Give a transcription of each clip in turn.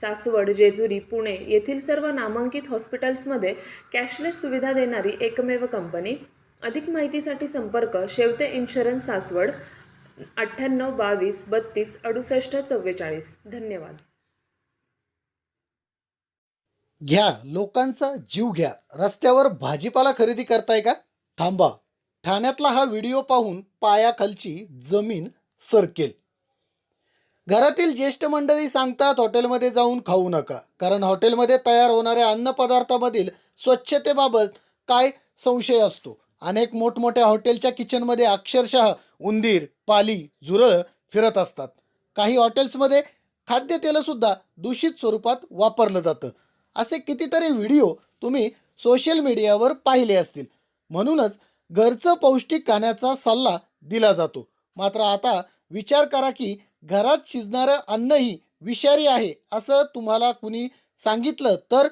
सासवड जेजुरी पुणे येथील सर्व नामांकित हॉस्पिटल्समध्ये कॅशलेस सुविधा देणारी एकमेव कंपनी. अधिक माहितीसाठी संपर्क शेवते इन्शुरन्स सासवड अठ्ठ्याण्णव बावीस बत्तीस अडुसष्ट चव्वेचाळीस. धन्यवाद. घ्या लोकांचा जीव घ्या. रस्त्यावर भाजीपाला खरेदी करताय का? थांबा. ठाण्यातला हा व्हिडिओ पाहून पायाखालची जमीन सरकेल. घरातील ज्येष्ठ मंडळी सांगतात हॉटेलमध्ये जाऊन खाऊ नका. कारण हॉटेलमध्ये तयार होणाऱ्या अन्नपदार्थामधील स्वच्छतेबाबत काय संशय असतो? अनेक मोठमोठ्या हॉटेलच्या किचनमध्ये अक्षरशः उंदीर पाली झुरळ फिरत असतात. काही हॉटेल्समध्ये खाद्यतेलसुद्धा दूषित स्वरूपात वापरलं जातं. असे कितीतरी व्हिडिओ तुम्ही सोशल मीडियावर पाहिले असतील. म्हणूनच घरचं पौष्टिक खाण्याचा सल्ला दिला जातो. मात्र आता विचार करा की घरात शिजणारं अन्नही विषारी आहे असं तुम्हाला कुणी सांगितलं? तर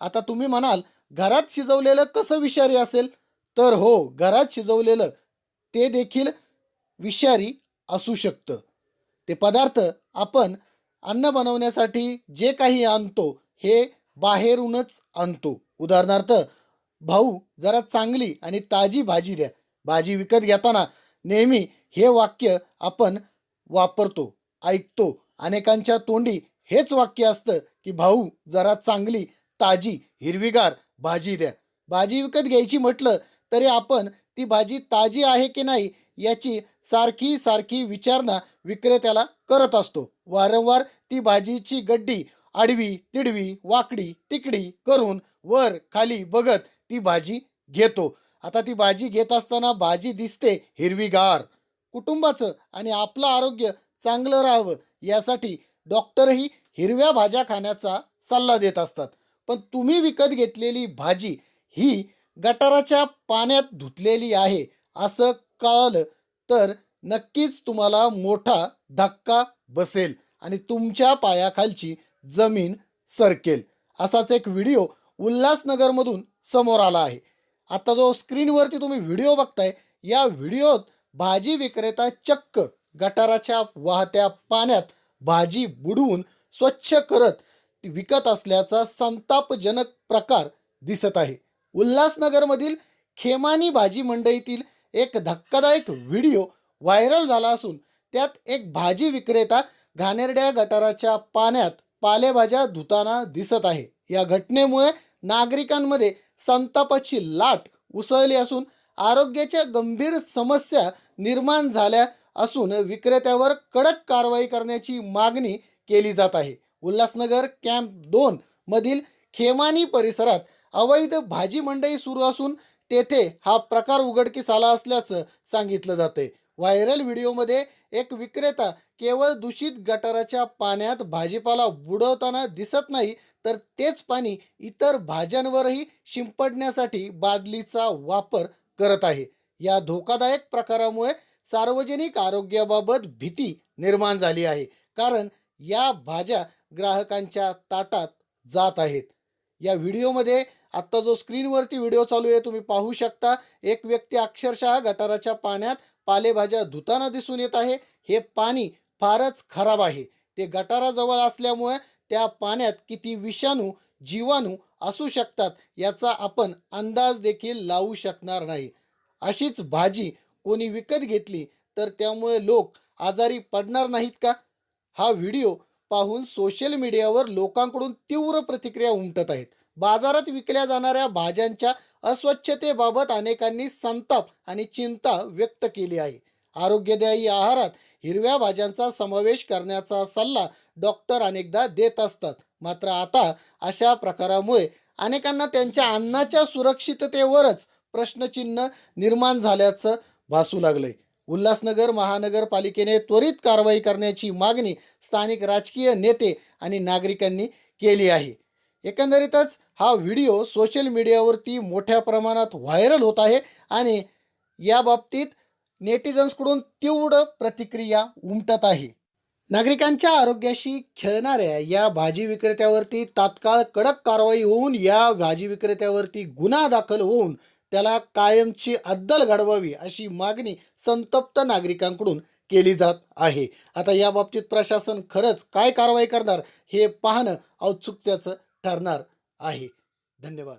आता तुम्ही म्हणाल घरात शिजवलेलं कसं विषारी असेल? तर हो घरात शिजवलेलं ते देखील विषारी असू शकतं. ते पदार्थ आपण अन्न बनवण्यासाठी जे काही आणतो हे बाहेरूनच आणतो. उदाहरणार्थ भाऊ जरा चांगली आणि ताजी भाजी द्या. भाजी विकत घेताना नेहमी हे वाक्य आपण वापरतो ऐकतो अनेकांच्या तोंडी हेच वाक्य असतं की भाऊ जरा चांगली ताजी हिरवीगार भाजी द्या. भाजी विकत घ्यायची म्हटलं तरी आपण ती भाजी ताजी आहे की नाही याची सारखी सारखी विचारणा विक्रेत्याला करत असतो. वारंवार ती भाजीची गड्डी आडवी तिडवी वाकडी तिकडी करून वर खाली बघत ती भाजी घेतो. आता ती भाजी घेत असताना भाजी दिसते हिरवीगार. कुटुंबाचं आणि आपलं आरोग्य चांगलं राहावं यासाठी डॉक्टरही हिरव्या भाज्या खाण्याचा सल्ला देत असतात. पण तुम्ही विकत घेतलेली भाजी ही गटाराच्या पाण्यात धुतलेली आहे असं कळलं तर नक्कीच तुम्हाला मोठा धक्का बसेल आणि तुमच्या पायाखालची जमीन सरकेल. असाच एक व्हिडिओ उल्हासनगरमधून समोर आला आहे. आता जो स्क्रीनवरती तुम्ही व्हिडिओ बघताय या व्हिडिओत भाजी विक्रेता चक्क गटाराच्या वाहत्या पाण्यात भाजी बुडवून स्वच्छ करत विकत असल्याचा संतापजनक प्रकार दिसत आहे. उल्हासनगरमधील खेमानी भाजी मंडईतील एक धक्कादायक व्हिडिओ व्हायरल झाला असून त्यात एक भाजी विक्रेता घाणेरड्या गटाराच्या पाण्यात पालेभाज्या धुताना दिसत आहे. या घटनेमुळे नागरिकांमध्ये संतापाची लाट उसळली असून आरोग्याच्या गंभीर समस्या निर्माण झाल्या असून विक्रेत्यावर कडक कारवाई करण्याची मागणी केली जात आहे. उल्हासनगर कॅम्प दोन मधील खेमानी परिसरात अवैध भाजी मंडई सुरू असून तेथे हा प्रकार उघडकीस आला असल्याचं सांगितलं जाते व्हायरल व्हिडिओमध्ये एक विक्रेता केवळ दूषित गटाराच्या पाण्यात भाजीपाला बुडवताना दिसत नाही तर तेच पाणी इतर भाज्यांवरही शिंपडण्यासाठी बादलीचा वापर करत आहे. या धोकादायक प्रकारामुळे सार्वजनिक आरोग्याबाबत भीती निर्माण झाली आहे. कारण या भाज्या ग्राहकांच्या ताटात जात आहेत. या व्हिडिओमध्ये आत्ता जो स्क्रीनवरती व्हिडिओ चालू आहे तुम्ही पाहू शकता एक व्यक्ती अक्षरशः गटाराच्या पाण्यात पालेभाज्या धुताना दिसून येत आहे. हे पाणी फारच खराब आहे. ते गटाराजवळ असल्यामुळे त्या पाण्यात किती विषाणू जीवाणू असू शकतात याचा आपण अंदाज देखील लावू शकणार नाही. अशीच भाजी कोणी विकत घेतली तर त्यामुळे लोक आजारी पडणार नाहीत का? हा व्हिडिओ पाहून सोशल मीडियावर लोकांकडून तीव्र प्रतिक्रिया उमटत आहेत. बाजारात विकल्या जाणाऱ्या भाज्यांच्या अस्वच्छतेबाबत अनेकांनी संताप आणि चिंता व्यक्त केली आहे. आरोग्यदायी आहारात हिरव्या भाज्यांचा समावेश करण्याचा सल्ला डॉक्टर अनेकदा देत असतात. मात्र आता अशा प्रकारामुळे अनेकांना त्यांच्या अन्नाच्या सुरक्षिततेवरच प्रश्नचिन्ह निर्माण झाल्याचं भासू लागलंय. उल्हासनगर महानगरपालिकेने त्वरित कारवाई करण्याची मागणी स्थानिक राजकीय नेते आणि नागरिकांनी केली आहे. एकंदरीतच हा व्हिडिओ सोशल मीडियावरती मोठ्या प्रमाणात व्हायरल होत आहे आणि याबाबतीत नेटिझन्सकडून तीव्र प्रतिक्रिया उमटत आहे. नागरिकांच्या आरोग्याशी खेळणाऱ्या या भाजी विक्रेत्यावरती तात्काळ कडक कारवाई होऊन या भाजी विक्रेत्यावरती गुन्हा दाखल होऊन त्याला कायमची अद्दल घडवावी अशी मागणी संतप्त नागरिकांकडून केली जात आहे. आता या बाबतीत प्रशासन खरंच काय कारवाई करणार हे पाहणं औत्सुक्याचं ठरणार आहे. धन्यवाद.